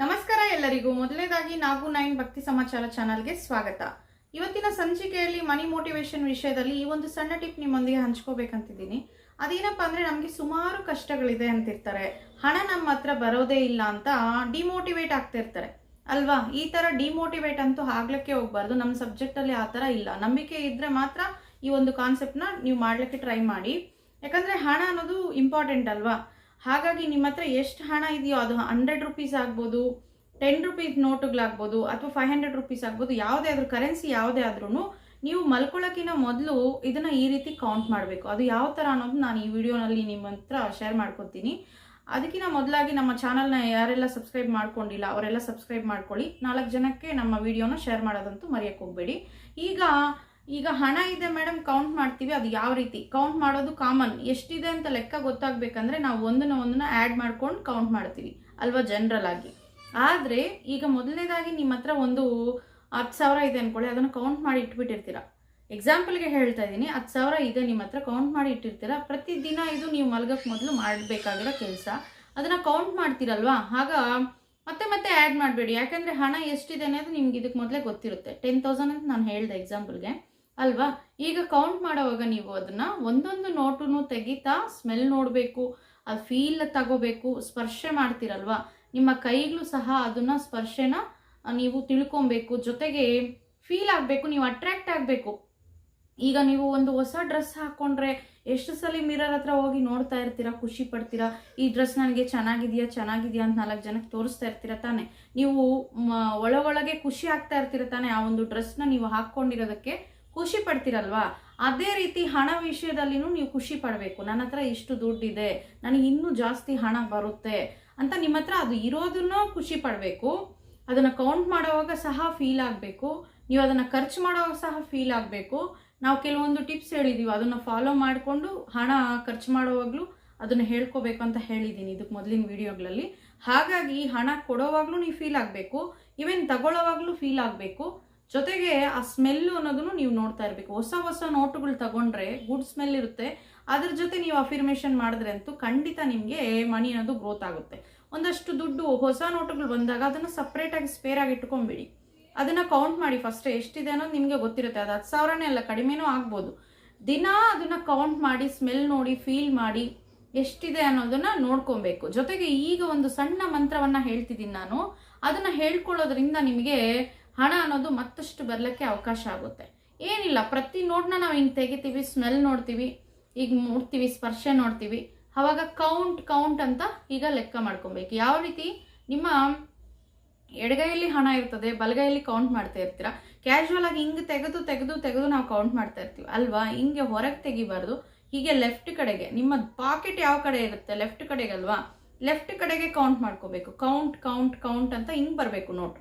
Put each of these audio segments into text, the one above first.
ನಮಸ್ಕಾರ ಎಲ್ಲರಿಗೂ. ಮೊದಲನೇದಾಗಿ ನಾವು ನೈನ್ ಭಕ್ತಿ ಸಮಾಚಾರ ಚಾನಲ್ಗೆ ಸ್ವಾಗತ. ಇವತ್ತಿನ ಸಂಚಿಕೆಯಲ್ಲಿ ಮನಿ ಮೋಟಿವೇಶನ್ ವಿಷಯದಲ್ಲಿ ಈ ಒಂದು ಸಣ್ಣ ಟಿಪ್ ನಿಮ್ಮೊಂದಿಗೆ ಹಂಚ್ಕೋಬೇಕಂತಿದ್ದೀನಿ. ಅದೇನಪ್ಪ ಅಂದ್ರೆ ನಮಗೆ ಸುಮಾರು ಕಷ್ಟಗಳಿದೆ ಅಂತಿರ್ತಾರೆ. ಹಣ ನಮ್ಮ ಹತ್ರ ಬರೋದೇ ಇಲ್ಲ ಅಂತ ಡಿಮೋಟಿವೇಟ್ ಆಗ್ತಿರ್ತಾರೆ. ಅಲ್ವಾ? ಈ ತರ ಡಿಮೋಟಿವೇಟ್ ಅಂತೂ ಆಗ್ಲಿಕ್ಕೆ ಹೋಗ್ಬಾರ್ದು. ನಮ್ಮ ಸಬ್ಜೆಕ್ಟ್ ಅಲ್ಲಿ ಆ ತರ ಇಲ್ಲ. ನಂಬಿಕೆ ಇದ್ರೆ ಮಾತ್ರ ಈ ಒಂದು ಕಾನ್ಸೆಪ್ಟ್ನ ನೀವು ಮಾಡ್ಲಿಕ್ಕೆ ಟ್ರೈ ಮಾಡಿ. ಯಾಕಂದ್ರೆ ಹಣ ಅನ್ನೋದು ಇಂಪಾರ್ಟೆಂಟ್ ಅಲ್ವಾ? ಹಾಗಾಗಿ ನಿಮ್ಮ ಹತ್ರ ಎಷ್ಟು ಹಣ ಇದೆಯೋ ಅದು ಹಂಡ್ರೆಡ್ ರುಪೀಸ್ ಆಗ್ಬೋದು ಟೆನ್ ರುಪೀಸ್ ನೋಟುಗಳಾಗ್ಬೋದು ಅಥವಾ ಫೈವ್ ಹಂಡ್ರೆಡ್ ರುಪೀಸ್ ಆಗ್ಬೋದು, ಯಾವುದೇ ಆದರೂ ಕರೆನ್ಸಿ ಯಾವುದೇ ಆದ್ರೂ ನೀವು ಮಲ್ಕೊಳ್ಳೋಕ್ಕಿಂತ ಮೊದಲು ಇದನ್ನು ಈ ರೀತಿ ಕೌಂಟ್ ಮಾಡಬೇಕು. ಅದು ಯಾವ ಥರ ಅನ್ನೋದು ನಾನು ಈ ವಿಡಿಯೋನಲ್ಲಿ ನಿಮ್ಮ ಹತ್ರ ಶೇರ್ ಮಾಡ್ಕೊತೀನಿ. ಅದಕ್ಕಿಂತ ಮೊದಲಾಗಿ ನಮ್ಮ ಚಾನಲ್ನ ಯಾರೆಲ್ಲ ಸಬ್ಸ್ಕ್ರೈಬ್ ಮಾಡ್ಕೊಂಡಿಲ್ಲ, ಅವರೆಲ್ಲ ಸಬ್ಸ್ಕ್ರೈಬ್ ಮಾಡ್ಕೊಳ್ಳಿ. ನಾಲ್ಕು ಜನಕ್ಕೆ ನಮ್ಮ ವಿಡಿಯೋನ ಶೇರ್ ಮಾಡೋದಂತೂ ಮರೆಯೋಕ್ಕೆ ಹೋಗಬೇಡಿ. ಈಗ ಈಗ ಹಣ ಇದೆ ಮೇಡಮ್ ಕೌಂಟ್ ಮಾಡ್ತೀವಿ, ಅದು ಯಾವ ರೀತಿ? ಕೌಂಟ್ ಮಾಡೋದು ಕಾಮನ್ ಎಷ್ಟಿದೆ ಅಂತ ಲೆಕ್ಕ ಗೊತ್ತಾಗಬೇಕಂದ್ರೆ ನಾವು ಒಂದನ್ನ ಒಂದನ್ನ ಆ್ಯಡ್ ಮಾಡ್ಕೊಂಡು ಕೌಂಟ್ ಮಾಡ್ತೀವಿ, ಅಲ್ವಾ ಜನರಲ್ ಆಗಿ? ಆದರೆ ಈಗ ಮೊದಲನೇದಾಗಿ ನಿಮ್ಮ ಹತ್ರ ಒಂದು ಹತ್ತು ಸಾವಿರ ಇದೆ ಅಂದ್ಕೊಳ್ಳಿ ಅದನ್ನು ಕೌಂಟ್ ಮಾಡಿ ಇಟ್ಬಿಟ್ಟಿರ್ತೀರ? ಎಕ್ಸಾಂಪಲ್ಗೆ ಹೇಳ್ತಾ ಇದ್ದೀನಿ, ಹತ್ತು ಸಾವಿರ ಇದೆ ನಿಮ್ಮ ಹತ್ರ ಕೌಂಟ್ ಮಾಡಿ ಇಟ್ಟಿರ್ತೀರ? ಪ್ರತಿದಿನ ಇದು ನೀವು ಮಲಗಕ್ಕೆ ಮೊದಲು ಮಾಡಬೇಕಾಗಿರೋ ಕೆಲಸ, ಅದನ್ನು ಕೌಂಟ್ ಮಾಡ್ತೀರಲ್ವಾ? ಆಗ ಮತ್ತೆ ಮತ್ತೆ ಆ್ಯಡ್ ಮಾಡಬೇಡಿ. ಯಾಕಂದರೆ ಹಣ ಎಷ್ಟಿದೆ ಅನ್ನೋದು ನಿಮ್ಗೆ ಇದಕ್ಕೆ ಮೊದಲೇ ಗೊತ್ತಿರುತ್ತೆ. ಟೆನ್ ತೌಸಂಡ್ ಅಂತ ನಾನು ಹೇಳಿದೆ ಎಕ್ಸಾಂಪಲ್ಗೆ ಅಲ್ವಾ? ಈಗ ಕೌಂಟ್ ಮಾಡೋವಾಗ ನೀವು ಅದನ್ನ ಒಂದೊಂದು ನೋಟುನು ತೆಗಿತಾ ಸ್ಮೆಲ್ ನೋಡಬೇಕು ಅದು ಫೀಲ್ ತಗೋಬೇಕು, ಸ್ಪರ್ಶೆ ಮಾಡ್ತೀರಲ್ವಾ? ನಿಮ್ಮ ಕೈಗಳು ಸಹ ಅದನ್ನ ಸ್ಪರ್ಶೆನ ನೀವು ತಿಳ್ಕೊಬೇಕು. ಜೊತೆಗೆ ಫೀಲ್ ಆಗಬೇಕು, ನೀವು ಅಟ್ರಾಕ್ಟ್ ಆಗಬೇಕು. ಈಗ ನೀವು ಒಂದು ಹೊಸ ಡ್ರೆಸ್ ಹಾಕೊಂಡ್ರೆ ಎಷ್ಟು ಸಲ ಮಿರರ್ ಹತ್ರ ಹೋಗಿ ನೋಡ್ತಾ ಇರ್ತೀರಾ, ಖುಷಿ ಪಡ್ತೀರಾ? ಈ ಡ್ರೆಸ್ ನನಗೆ ಚೆನ್ನಾಗಿದೆಯಾ ಚೆನ್ನಾಗಿದೆಯಾ ಅಂತ ನಾಲ್ಕು ಜನಕ್ಕೆ ತೋರಿಸ್ತಾ ಇರ್ತೀರ ತಾನೆ? ನೀವು ಮ- ಒಳಗೆ ಖುಷಿ ಆಗ್ತಾ ಇರ್ತೀರ ತಾನೆ? ಆ ಒಂದು ಡ್ರೆಸ್ನ ನೀವು ಹಾಕ್ಕೊಂಡಿರೋದಕ್ಕೆ ಖುಷಿ ಪಡ್ತೀರಲ್ವಾ? ಅದೇ ರೀತಿ ಹಣ ವಿಷಯದಲ್ಲಿನೂ ನೀವು ಖುಷಿ ಪಡಬೇಕು. ನನ್ನ ಹತ್ರ ಇಷ್ಟು ದುಡ್ಡಿದೆ, ನನಗೆ ಇನ್ನೂ ಜಾಸ್ತಿ ಹಣ ಬರುತ್ತೆ ಅಂತ ನಿಮ್ಮ ಹತ್ರ ಅದು ಇರೋದನ್ನೂ ಖುಷಿ ಪಡಬೇಕು. ಅದನ್ನು ಕೌಂಟ್ ಮಾಡೋವಾಗ ಸಹ ಫೀಲ್ ಆಗಬೇಕು. ನೀವು ಅದನ್ನು ಖರ್ಚು ಮಾಡೋವಾಗ ಸಹ ಫೀಲ್ ಆಗಬೇಕು. ನಾವು ಕೆಲವೊಂದು ಟಿಪ್ಸ್ ಹೇಳಿದ್ದೀವಿ ಅದನ್ನು ಫಾಲೋ ಮಾಡಿಕೊಂಡು ಹಣ ಖರ್ಚು ಮಾಡುವಾಗಲೂ ಅದನ್ನು ಹೇಳ್ಕೋಬೇಕು ಅಂತ ಹೇಳಿದ್ದೀನಿ ಇದಕ್ಕೆ ಮೊದಲಿನ ವಿಡಿಯೋಗಳಲ್ಲಿ. ಹಾಗಾಗಿ ಹಣ ಕೊಡೋವಾಗಲೂ ನೀವು ಫೀಲ್ ಆಗಬೇಕು. ಈವನ್ ತಗೊಳ್ಳೋವಾಗಲೂ ಫೀಲ್ ಆಗಬೇಕು. ಜೊತೆಗೆ ಆ ಸ್ಮೆಲ್ಲು ಅನ್ನೋದನ್ನು ನೀವು ನೋಡ್ತಾ ಇರಬೇಕು. ಹೊಸ ಹೊಸ ನೋಟುಗಳು ತಗೊಂಡ್ರೆ ಗುಡ್ ಸ್ಮೆಲ್ ಇರುತ್ತೆ. ಅದ್ರ ಜೊತೆ ನೀವು ಅಫಿರ್ಮೇಷನ್ ಮಾಡಿದ್ರೆ ಅಂತೂ ಖಂಡಿತ ನಿಮಗೆ ಮನಿ ಅನ್ನೋದು ಗ್ರೋತ್ ಆಗುತ್ತೆ. ಒಂದಷ್ಟು ದುಡ್ಡು, ಹೊಸ ನೋಟುಗಳು ಬಂದಾಗ ಅದನ್ನು ಸಪ್ರೇಟಾಗಿ ಸ್ಪೇರಾಗಿ ಇಟ್ಕೊಂಬಿಡಿ ಅದನ್ನು ಕೌಂಟ್ ಮಾಡಿ ಫಸ್ಟ್ ಎಷ್ಟಿದೆ ಅನ್ನೋದು ನಿಮಗೆ ಗೊತ್ತಿರುತ್ತೆ. ಅದು ಹತ್ತು ಸಾವಿರನೇ ಅಲ್ಲ, ಕಡಿಮೆನೂ ಆಗ್ಬೋದು. ದಿನ ಅದನ್ನು ಕೌಂಟ್ ಮಾಡಿ ಸ್ಮೆಲ್ ನೋಡಿ ಫೀಲ್ ಮಾಡಿ ಎಷ್ಟಿದೆ ಅನ್ನೋದನ್ನ ನೋಡ್ಕೊಬೇಕು. ಜೊತೆಗೆ ಈಗ ಒಂದು ಸಣ್ಣ ಮಂತ್ರವನ್ನ ಹೇಳ್ತಿದ್ದೀನಿ ನಾನು. ಅದನ್ನ ಹೇಳ್ಕೊಳ್ಳೋದ್ರಿಂದ ನಿಮಗೆ ಹಣ ಅನ್ನೋದು ಮತ್ತಷ್ಟು ಬರಲಿಕ್ಕೆ ಅವಕಾಶ ಆಗುತ್ತೆ. ಏನಿಲ್ಲ, ಪ್ರತಿ ನೋಟ್ನ ನಾವು ಹಿಂಗೆ ತೆಗಿತೀವಿ ಸ್ಮೆಲ್ ನೋಡ್ತೀವಿ, ಈಗ ನೋಡ್ತೀವಿ, ಸ್ಪರ್ಶೆ ನೋಡ್ತೀವಿ. ಅವಾಗ ಕೌಂಟ್ ಕೌಂಟ್ ಅಂತ ಈಗ ಲೆಕ್ಕ ಮಾಡ್ಕೊಬೇಕು. ಯಾವ ರೀತಿ? ನಿಮ್ಮ ಎಡಗೈಯಲ್ಲಿ ಹಣ ಇರ್ತದೆ, ಬಲಗೈಯಲ್ಲಿ ಕೌಂಟ್ ಮಾಡ್ತಾ ಇರ್ತೀರಾ. ಕ್ಯಾಶುವಲ್ ಆಗಿ ಹಿಂಗೆ ತೆಗೆದು ತೆಗೆದು ತೆಗೆದು ನಾವು ಕೌಂಟ್ ಮಾಡ್ತಾ ಇರ್ತೀವಿ. ಅಲ್ವಾ? ಹಿಂಗೆ ಹೊರಗೆ ತೆಗಿಬಾರ್ದು. ಹೀಗೆ ಲೆಫ್ಟ್ ಕಡೆಗೆ, ನಿಮ್ಮ ಪಾಕೆಟ್ ಯಾವ ಕಡೆ ಇರುತ್ತೆ? ಲೆಫ್ಟ್ ಕಡೆಗೆ ಅಲ್ವಾ ಲೆಫ್ಟ್ ಕಡೆಗೆ ಕೌಂಟ್ ಮಾಡ್ಕೋಬೇಕು. ಕೌಂಟ್ ಕೌಂಟ್ ಕೌಂಟ್ ಅಂತ ಹಿಂಗೆ ಬರಬೇಕು ನೋಟ್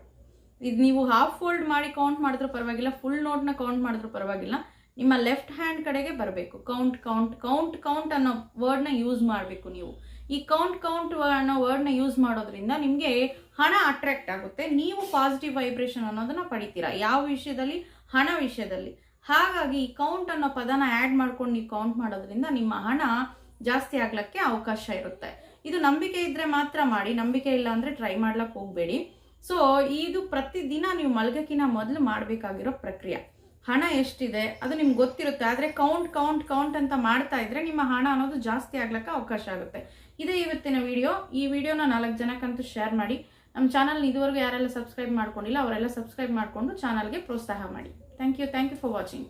ಇದು ನೀವು ಹಾಫ್ ಫೋಲ್ಡ್ ಮಾಡಿ ಕೌಂಟ್ ಮಾಡಿದ್ರೂ ಪರವಾಗಿಲ್ಲ ಫುಲ್ ನೋಟ್ನ ಕೌಂಟ್ ಮಾಡಿದ್ರೂ ಪರವಾಗಿಲ್ಲ. ನಿಮ್ಮ ಲೆಫ್ಟ್ ಹ್ಯಾಂಡ್ ಕಡೆಗೆ ಬರಬೇಕು. ಕೌಂಟ್ ಕೌಂಟ್ ಕೌಂಟ್ ಕೌಂಟ್ ಅನ್ನೋ ವರ್ಡ್ನ ಯೂಸ್ ಮಾಡಬೇಕು ನೀವು. ಈ ಕೌಂಟ್ ಕೌಂಟ್ ಅನ್ನೋ ವರ್ಡ್ನ ಯೂಸ್ ಮಾಡೋದ್ರಿಂದ ನಿಮಗೆ ಹಣ ಅಟ್ರಾಕ್ಟ್ ಆಗುತ್ತೆ. ನೀವು ಪಾಸಿಟಿವ್ ವೈಬ್ರೇಷನ್ ಅನ್ನೋದನ್ನ ಪಡಿತೀರಾ. ಯಾವ ವಿಷಯದಲ್ಲಿ? ಹಣ ವಿಷಯದಲ್ಲಿ. ಹಾಗಾಗಿ ಈ ಕೌಂಟ್ ಅನ್ನೋ ಪದನ ಆ್ಯಡ್ ಮಾಡ್ಕೊಂಡು ನೀವು ಕೌಂಟ್ ಮಾಡೋದ್ರಿಂದ ನಿಮ್ಮ ಹಣ ಜಾಸ್ತಿ ಆಗ್ಲಿಕ್ಕೆ ಅವಕಾಶ ಇರುತ್ತೆ. ಇದು ನಂಬಿಕೆ ಇದ್ರೆ ಮಾತ್ರ ಮಾಡಿ, ನಂಬಿಕೆ ಇಲ್ಲ ಅಂದ್ರೆ ಟ್ರೈ ಮಾಡ್ಲಕ್ಕೆ ಹೋಗಬೇಡಿ. ಸೊ ಇದು ಪ್ರತಿದಿನ ನೀವು ಮಲ್ಗಕ್ಕಿಂತ ಮೊದಲು ಮಾಡಬೇಕಾಗಿರೋ ಪ್ರಕ್ರಿಯೆ. ಹಣ ಎಷ್ಟಿದೆ, ಅದು ನಿಮ್ಗೆ ಗೊತ್ತಿರುತ್ತೆ. ಆದರೆ ಕೌಂಟ್ ಕೌಂಟ್ ಕೌಂಟ್ ಅಂತ ಮಾಡ್ತಾ ಇದ್ರೆ ನಿಮ್ಮ ಹಣ ಅನ್ನೋದು ಜಾಸ್ತಿ ಆಗ್ಲಿಕ್ಕೆ ಅವಕಾಶ ಆಗುತ್ತೆ. ಇದೇ ಇವತ್ತಿನ ವಿಡಿಯೋ ಈ ವಿಡಿಯೋನ ನಾಲ್ಕು ಜನಕ್ಕಂತೂ ಶೇರ್ ಮಾಡಿ. ನಮ್ಮ ಚಾನಲ್ ಇದುವರೆಗೂ ಯಾರೆಲ್ಲ ಸಬ್ಸ್ಕ್ರೈಬ್ ಮಾಡ್ಕೊಂಡಿಲ್ಲ, ಅವರೆಲ್ಲ ಸಬ್ಸ್ಕ್ರೈಬ್ ಮಾಡಿಕೊಂಡು ಚಾನಲ್ಗೆ ಪ್ರೋತ್ಸಾಹ ಮಾಡಿ. Thank you thank you for watching